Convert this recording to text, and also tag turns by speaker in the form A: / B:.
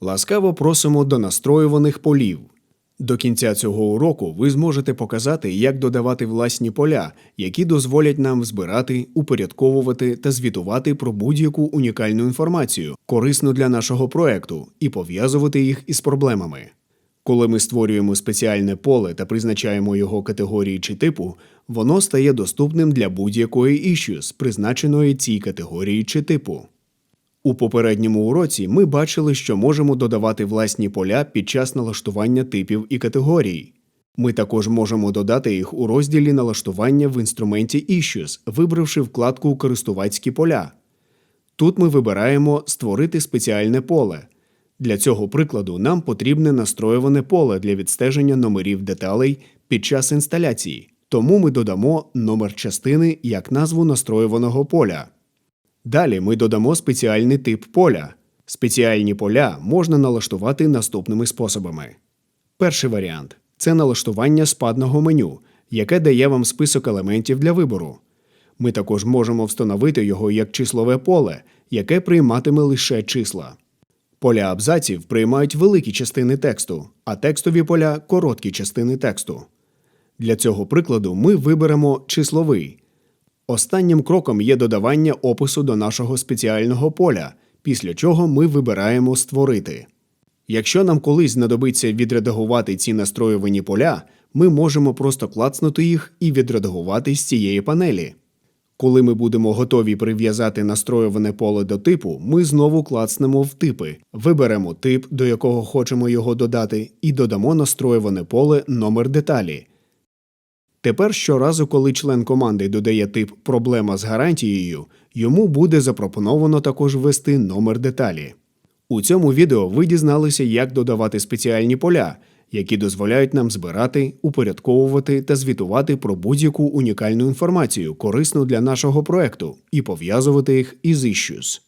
A: Ласкаво просимо до настроюваних полів. До кінця цього уроку ви зможете показати, як додавати власні поля, які дозволять нам збирати, упорядковувати та звітувати про будь-яку унікальну інформацію, корисну для нашого проекту, і пов'язувати їх із проблемами. Коли ми створюємо спеціальне поле та призначаємо його категорії чи типу, воно стає доступним для будь-якої issues, призначеної цій категорії чи типу. У попередньому уроці ми бачили, що можемо додавати власні поля під час налаштування типів і категорій. Ми також можемо додати їх у розділі налаштування в інструменті Issues, вибравши вкладку Користувацькі поля. Тут ми вибираємо Створити спеціальне поле. Для цього прикладу нам потрібне настроюване поле для відстеження номерів деталей під час інсталяції, тому ми додамо номер частини як назву настроюваного поля. Далі ми додамо спеціальний тип поля. Спеціальні поля можна налаштувати наступними способами. Перший варіант це налаштування спадного меню, яке дає вам список елементів для вибору. Ми також можемо встановити його як числове поле, яке прийматиме лише числа. Поля абзаців приймають великі частини тексту, а текстові поля короткі частини тексту. Для цього прикладу ми виберемо числовий. Останнім кроком є додавання опису до нашого спеціального поля, після чого ми вибираємо Створити. Якщо нам колись знадобиться відредагувати ці настроювані поля, ми можемо просто клацнути їх і відредагувати з цієї панелі. Коли ми будемо готові прив'язати настроюване поле до типу, ми знову клацнемо в типи, виберемо тип, до якого хочемо його додати, і додамо настроюване поле номер деталі. Тепер щоразу, коли член команди додає тип проблема з гарантією, йому буде запропоновано також ввести номер деталі. У цьому відео ви дізналися, як додавати спеціальні поля, які дозволяють нам збирати, упорядковувати та звітувати про будь-яку унікальну інформацію, корисну для нашого проекту, і пов'язувати їх із issues.